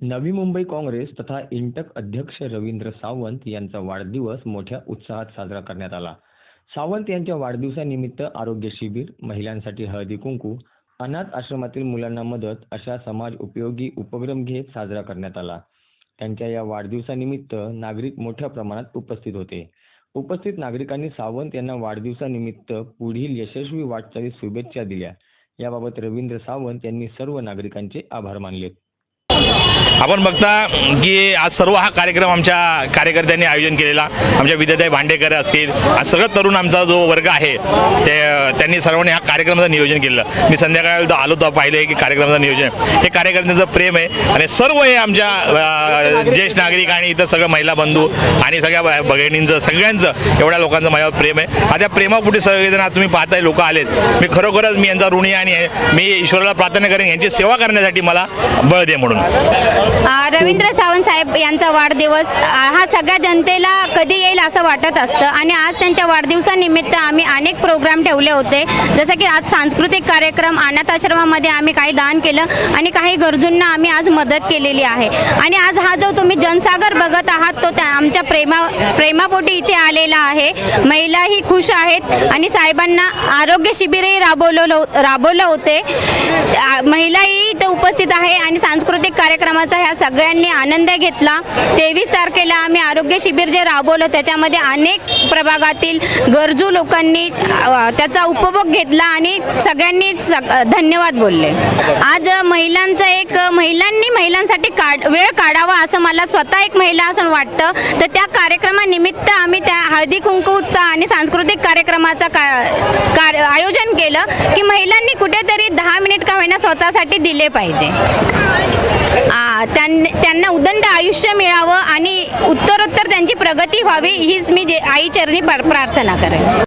नवी मुंबई काँग्रेस तथा इंटक अध्यक्ष रवींद्र सावंत यांचा वाढदिवस मोठ्या उत्साहात साजरा करण्यात आला. सावंत यांच्या वाढदिवसानिमित्त आरोग्य शिबिर महिलांसाठी हळदी कुंकू अनाथ आश्रमातील मुलांना मदत अशा समाज उपयोगी उपक्रम घेत साजरा करण्यात आला. त्यांच्या या वाढदिवसानिमित्त नागरिक मोठ्या प्रमाणात उपस्थित होते. उपस्थित नागरिकांनी सावंत यांना वाढदिवसानिमित्त पुढील यशस्वी वाटचालीस शुभेच्छा दिल्या. याबाबत रवींद्र सावंत यांनी सर्व नागरिकांचे आभार मानले आपण बघता की आज सर्व हा कार्यक्रम आमच्या कार्यकर्त्यांनी आयोजन केलेला. आमच्या विद्याताई भांडेकर असतील आज सगळं तरुण आमचा जो वर्ग आहे ते त्यांनी सर्वांनी ह्या कार्यक्रमाचं नियोजन केलं मी संध्याकाळी आलो तर पाहिले की कार्यक्रमाचं नियोजन. हे कार्यकर्त्यांचं प्रेम आहे आणि सर्व हे आमच्या ज्येष्ठ नागरिक आणि इतर सगळं महिला बंधू आणि सगळ्या बहिणींचं भगिनींचं सगळ्यांचं एवढ्या लोकांचं माझ्यावर प्रेम आहे. आता त्या प्रेमापुढे सगळेजण आज तुम्ही पाहताय लोक आलेत. मी खरोखरच मी यांचा ऋणी आणि मी ईश्वराला प्रार्थना करेन यांची सेवा करण्यासाठी मला बळ दे म्हणून. रवींद्र सावंत साहेब यांचा वाढदिवस हा सगळ्या जनतेला कधी येईल असं वाटत असतं. आणि आज त्यांच्या वाढदिवसानिमित्त आम्ही अनेक प्रोग्राम ठेवले होते. जसं की आज सांस्कृतिक कार्यक्रम अनाथ आश्रमामध्ये आम्ही काही दान केलं आणि काही गरजूंना आम्ही आज मदत केलेली आहे. आणि आज हा जो तुम्ही जनसागर बघत आहात तो त्या आमच्या प्रेमा प्रेमापोटी इथे आलेला आहे. महिलाही खुश आहेत आणि साहेबांना आरोग्य शिबिरही राबवलं राबवलं होते. महिलाही इथे उपस्थित आहे आणि सांस्कृतिक कार्यक्रमाचा ह्या सगळ्यांनी आनंद घेतला. तेवीस तारखेला आम्ही आरोग्य शिबिर जे राबवलं त्याच्यामध्ये अनेक प्रभागातील गरजू लोकांनी त्याचा उपभोग घेतला आणि सगळ्यांनी धन्यवाद बोलले. आज महिलांचं एक महिलांनी महिलांसाठी काढ वेळ काढावा असं मला स्वतः एक महिला असं वाटतं. तर त्या कार्यक्रमानिमित्त आम्ही त्या हळदी कुंकूचा आणि सांस्कृतिक कार्यक्रमाचा का का आयोजन केलं की महिलांनी कुठेतरी दहा स्वतःसाठी दिले पाहिजे. त्यां- त्यांना उदंड आयुष्य मिळावं आणि उत्तरोत्तर त्यांची प्रगती व्हावी हीच मी आई आईचरणी प्रार्थना करेन.